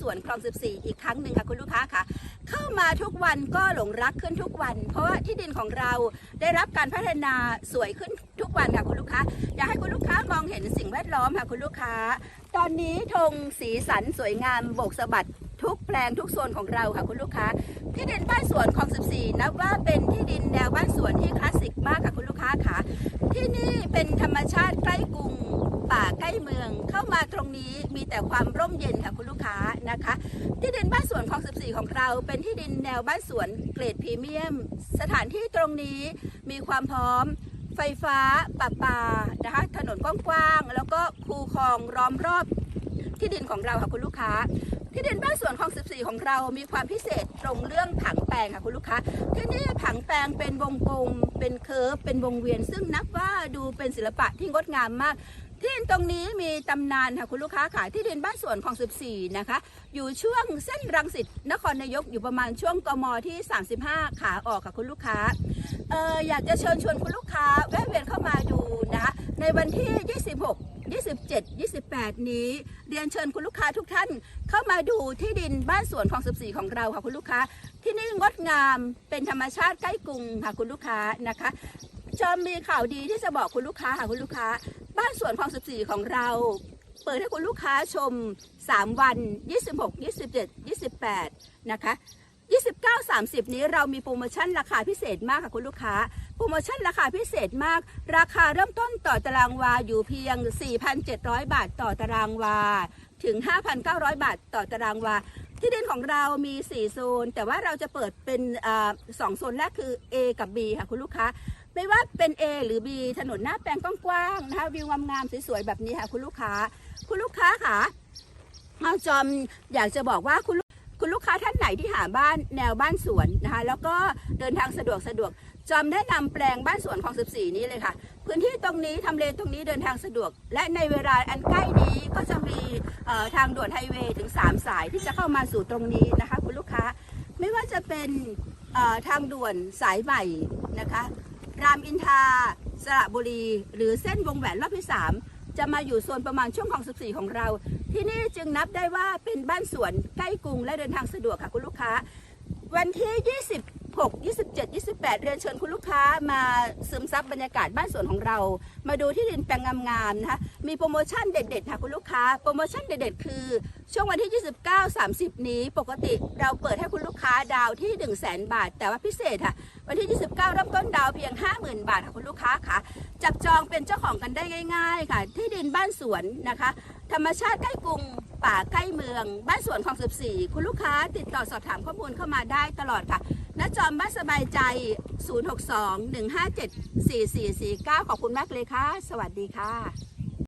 สวนคลอง 14 อีกครั้งหนึ่งค่ะคุณลูกค้าค่ะ เข้ามาทุกวันก็หลงรักขึ้นทุกวัน เพราะว่าที่ดินของเราได้รับการพัฒนาสวยขึ้นทุกวันค่ะคุณลูกค้า อยากให้คุณลูกค้ามองเห็นสิ่งแวดล้อมค่ะคุณลูกค้า ตอนนี้ธงสีสันสวยงามโบกสะบัดทุกแปลงทุกโซนของเราค่ะคุณลูกค้า ที่ดินบ้านสวนคลอง14 นับว่าเป็นที่ดินแนวบ้านสวนที่คลาสสิกมากค่ะคุณลูกค้าค่ะ ที่นี่เป็นธรรมชาติใกล้กรุง ล้เมือง เข้ามาตรงนี้มีแต่ความร่มเย็นค่ะคุณลูกค้านะคะ ที่ดินบ้านสวนคลอง 14 ของเรา เป็นที่ดินแนวบ้านสวนเกรดพรีเมียม สถานที่ตรงนี้มีความพร้อมไฟฟ้าประปานะคะถนนกว้างๆแล้วก็คูคลองล้อมรอบที่ดินของเราค่ะคุณลูกค้า ที่ดินบ้านสวนคลอง 14 ของเรา มีความพิเศษตรงเรื่องผังแปลงค่ะคุณลูกค้า ที่นี่ผังแปลงเป็นวงกลม เป็นเคิร์ฟ เป็นวงเวียน ซึ่งนับว่าดูเป็นศิลปะที่งดงามมาก ที่ดินตรงนี้มีตำนานค่ะคุณลูกค้าขายที่ดินบ้านสวนของ 14 นะคะ อยู่ช่วงเส้นรังสิตนครนายกอยู่ประมาณช่วงกมที่ 35 ขาออกค่ะคุณลูกค้าเอออยากจะเชิญชวนคุณลูกค้าแวะเวียนเข้ามาดูนะคะในวันที่ 26 27 28 นี้ เรียนเชิญคุณลูกค้าทุกท่าน เข้ามาดูที่ดินบ้านสวนของ 14 ของเราค่ะคุณลูกค้า ที่นี่งดงามเป็นธรรมชาติใกล้กรุงค่ะคุณลูกค้านะคะจอมีข่าวดีที่จะบอกคุณลูกค้าค่ะคุณลูกค้า บ้านสวนของ14 ของเรา เปิดให้คุณลูกค้าชม 3 วัน 26 27 28 นะคะ 29 30 นี้เรามีโปรโมชั่นราคาพิเศษมากค่ะคุณลูกค้า โปรโมชั่นราคาพิเศษมาก ราคาเริ่มต้นต่อตารางวาอยู่เพียง 4,700 บาทต่อตารางวา ถึง 5,900 บาทต่อตารางวา ที่ดินของเรามี 4 โซน แต่ว่าเราจะเปิดเป็นอสองโซนแรกคือ A กับ B ค่ะคุณลูกค้า ไม่ว่าเป็น A หรือ B ถนนหน้าแปลงกว้างๆนะคะวิวงามๆสวยๆแบบนี้ค่ะ คุณลูกค้า คุณลูกค้าค่ะเอาจอมอยากจะบอกว่าคุณลูกคุณลูกค้าท่านไหนที่หาบ้านแนวบ้านสวนนะคะแล้วก็เดินทางสะดวกสะดวก จอมแนะนำแปลงบ้านสวนของ 14 นี้เลยค่ะ พื้นที่ตรงนี้ทำเลตรงนี้เดินทางสะดวก และในเวลาอันใกล้นี้ก็จะมีทางด่วนไฮเวย์ถึง 3 สายที่จะเข้ามาสู่ตรงนี้นะคะ คุณลูกค้าไม่ว่าจะเป็นทางด่วนสายใหม่นะคะ รามอินทราสระบุรี หรือเส้นวงแหวนรอบที่ 3 จะมาอยู่โซนประมาณช่วงของ 14 ของเรา ที่นี่จึงนับได้ว่าเป็นบ้านสวนใกล้กรุงและเดินทางสะดวกค่ะคุณลูกค้า วันที่ 26 27 28 เรียนเชิญคุณลูกค้ามาซึมซับบรรยากาศบ้านสวนของเรา มาดูที่ดินแปลงงามๆนะคะมีโปรโมชั่นเด็ดๆค่ะคุณลูกค้า โปรโมชั่นเด็ดๆ คือ ช่วงวันที่ 29 30 นี้ปกติเราเปิดให้คุณลูกค้าดาวที่ 1 0 0 0 0แบาท แต่ว่าพิเศษค่ะ วันที่ 29เริ่มต้นดาวเพียง 50,000 บาทค่ะคุณลูกค้าค่ะจับจองเป็นเจ้าของกันได้ง่าย ๆ ค่ะ ที่ดินบ้านสวนนะคะ ธรรมชาติใกล้กรุงป่าใกล้เมือง บ้านสวนของ 14 คุณลูกค้าติดต่อสอบถามข้อมูลเข้ามาได้ตลอดค่ะ ณจอมบ้านสบายใจ 062 157 4449 ขอบคุณมากเลยค่ะ สวัสดีค่ะ